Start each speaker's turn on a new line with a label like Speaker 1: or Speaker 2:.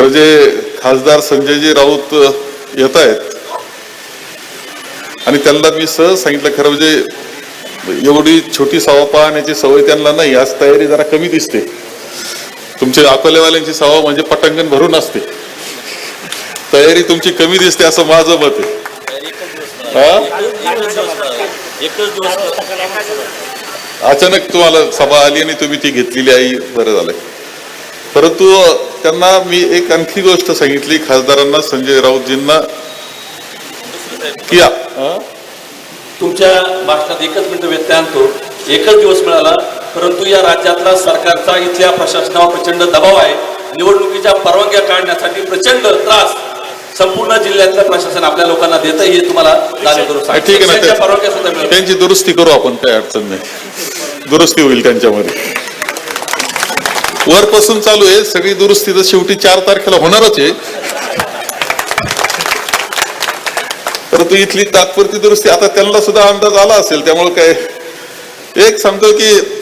Speaker 1: खरं जे खासदार संजयजी राऊत येत आहेत आणि त्यांना मी सहज सांगितलं खरं म्हणजे एवढी छोटी सभा पाहण्याची सवय त्यांना नाही आज तयारी जरा कमी दिसते. तुमचे अकोलेवाल्यांची सभा म्हणजे पटांगण भरून असते. तयारी तुमची कमी दिसते असं माझं मत आहे. हा? अचानक तुम्हाला सभा आली आणि तुम्ही ती घेतलेली आहे बरं झालंय. परंतु त्यांना मी एक आणखी गोष्ट सांगितली खासदारांना संजय राऊतजींना. की आ-
Speaker 2: तुमच्या भाषणात एकच मिनिट व्यत्यय आणतो. एकच दिवस मिळाला परंतु या राज्यातला सरकारचा इथल्या प्रशासनावर प्रचंड दबाव आहे. निवडणुकीच्या परवानग्या काढण्यासाठी प्रचंड त्रास संपूर्ण जिल्ह्यातलं प्रशासन आपल्या लोकांना देतं हे तुम्हाला.
Speaker 1: ठीक आहे त्यांची दुरुस्ती करू आपण काही अडचण नाही. दुरुस्ती होईल त्यांच्यामध्ये. वरपासून चालू आहे. सगळी दुरुस्ती तर शेवटी चार तारखेला होणारच आहे. परंतु इथली तात्पुरती दुरुस्ती आता त्यांना सुद्धा अंदाज आला असेल. त्यामुळे काय एक सांगतो की